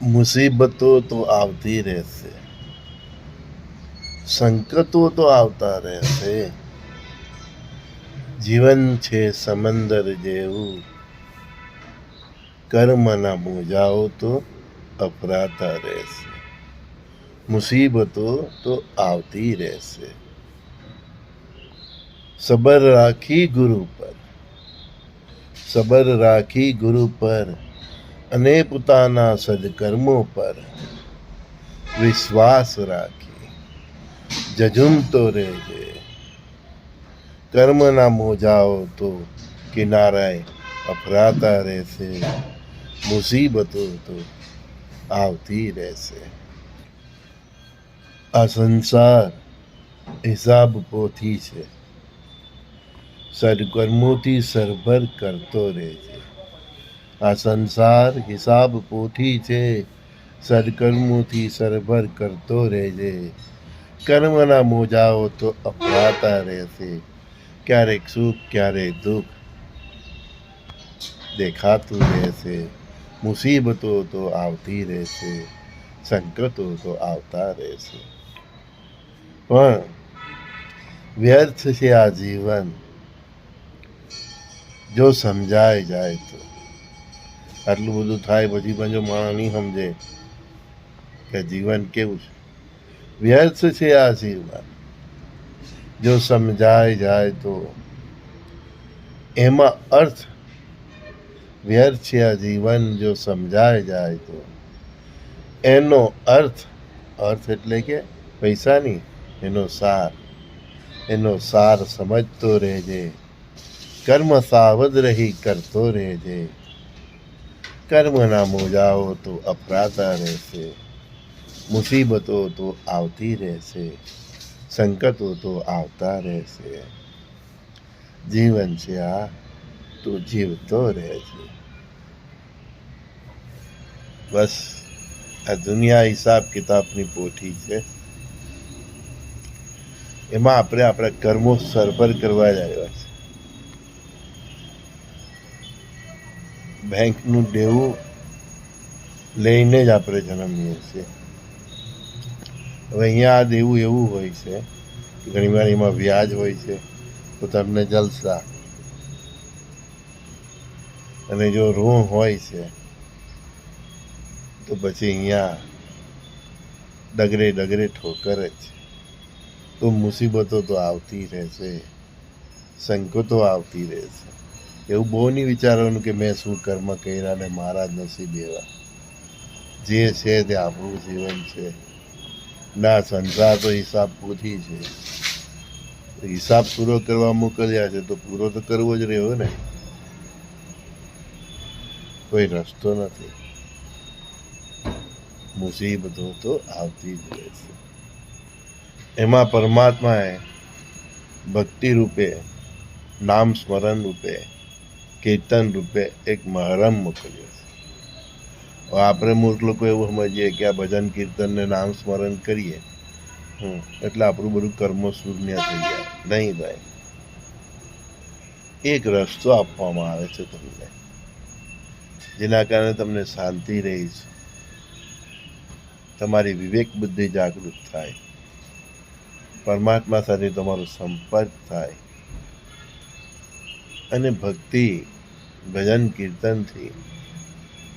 મુસીબતો તો આવતી રહેશે સંકટો તો આવતા રહેશે જીવન છે સમંદર જેવું કર્મના મોજાઓ તો અપરાતા રહેશે મુસીબતો તો આવતી રહેશે સબર રાખી ગુરુ પર સબર રાખી ગુરુ પર અને પોતાના સદકર્મો પર વિશ્વાસ રાખી જજુમતો રહેજે કર્મના મોજાઓ તો કિનારાએ અફરાતા રહેશે મુસીબતો તો આવતી રહેશે આ સંસાર હિસાબ પોથી છે સદકર્મોથી સરભર કરતો રહેજે આ સંસાર હિસાબ પોથી છે સદકર્મોથી સરભર કરતો રહેજે કર્મના મોજાઓ તો અપરાતા રહેશે ક્યારેક સુખ ક્યારેક દુઃખ દેખાતું રહેશે મુસીબતો તો આવતી રહેશે સંકટો તો આવતા રહેશે પણ વ્યર્થ છે આ જીવન જો સમજાય જાય તો આટલું બધું થાય પછી પણ જો માણસ નહીં સમજે કે જીવન કેવું છે. વ્યર્થ છે આ આશીર્વાદ. જો સમજાય જાય તો એમાં અર્થ વ્યર્થ છે આ જીવન, જો સમજાય જાય તો એનો અર્થ અર્થ એટલે કે પૈસા નહીં, એનો સાર એનો સાર સમજતો રહેજે, કર્મ સાવધ રહી કરતો રહેજે. કર્મના મોજાઓ તો અફરાતા રહેશે, મુસીબતો તો આવતી રહેશે, સંકટો તો આવતા રહેશે. જીવન છે આ, તો જીવતો રહેશે બસ, આ દુનિયા હિસાબ કિતાબની પોથી છે. એમાં આપણે આપણા કર્મો સરભર કરવા જ આવ્યા. બેંકનું દેવું લઈને જ આપણે જન્મીએ છીએ. હવે અહીંયા આ દેવું એવું હોય છે કે ઘણી વાર એમાં વ્યાજ હોય છે, તો તમને જલસા. અને જો ઋણ હોય છે, તો પછી અહીંયા ડગરે ડગરે ઠોકર જ તો મુસીબતો તો આવતી રહેશે સંકટો આવતી રહેશે. એવું બહુ નહીં વિચારવાનું કે મેં શું કર્મ કર્યા ને મારા જ નસીબ એવા. જે છે તે આપણું જીવન છે. ના, સંસાર તો હિસાબ પૂછી છે. હિસાબ પૂરો કરવા મોકલ્યા છે તો પૂરો તો કરવો જ રહ્યો ને. કોઈ રસ્તો નથી. મુસીબતો તો આવતી જ રહે છે. એમાં પરમાત્માએ ભક્તિ રૂપે, નામ સ્મરણ રૂપે કીર્તન રૂપે એક મહરમ મોકલ્યો છે. આપણે મૂર્ખ લોકો એવું સમજીએ કે આ ભજન કીર્તનને નામ સ્મરણ કરીએ. એટલે આપણું બધું કર્મો શૂન્ય થઈ જાય. નહીં ભાઈ. એક રસ્તો આપવામાં આવે છે તમને. જેના કારણે તમને શાંતિ રહી છે. તમારી વિવેક બુદ્ધિ જાગૃત થાય. પરમાત્મા સાથે તમારો સંપર્ક થાય. અને ભક્તિ, ભજન, કીર્તનથી.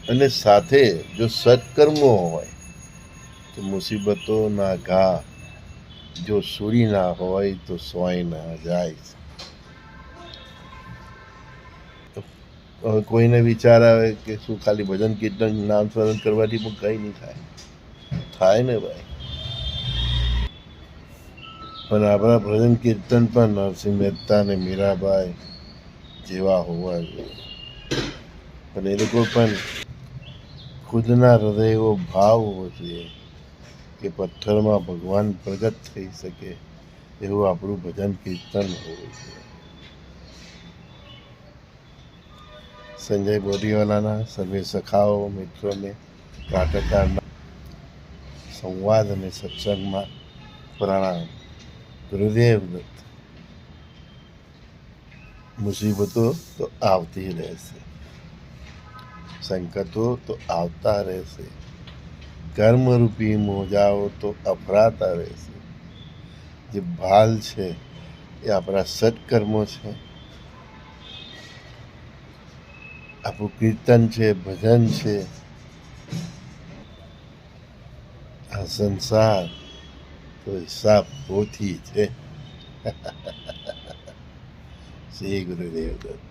અને સાથે જો સત્કર્મો હોય, તો મુસીબતોના ઘા. જો સૂરી ના હોય, તો સોય ના જાય. કોઈને વિચાર આવે કે શું ખાલી ભજન, કીર્તન, નામ સ્મરણ કરવાથી પણ કંઈ નહીં થાય. થાય ને ભાઈ. પણ આપણા ભજન, કીર્તન પણ નરસિંહ મહેતા ને મીરાબાઈ જેવા હોવા જોઈએ પણ એ લોકો પણ ખુદના હૃદય એવો ભાવ હોવો જોઈએ કે પથ્થરમાં ભગવાન પ્રગટ થઈ શકે એવું આપણું ભજન કીર્તન હોવું જોઈએ સંજય બોરીવાલાના સર્વે સખાઓ મિત્રોને નાટકકારના સંવાદ અને સત્સંગમાં પ્રણામ ગુરુદેવ દત્ત મુસીબતો તો આવતી રહેશે સંકટો તો આવતા રહેશે કર્મરૂપી મોજાઓ તો અફરાતા રહેશે જે ભાલ છે એ આપણા સત્કર્મો છે આપણું કીર્તન છે ભજન છે આ સંસાર તો હિસાબ પોથી છે શ્રી ગુરુદેવ દત્ત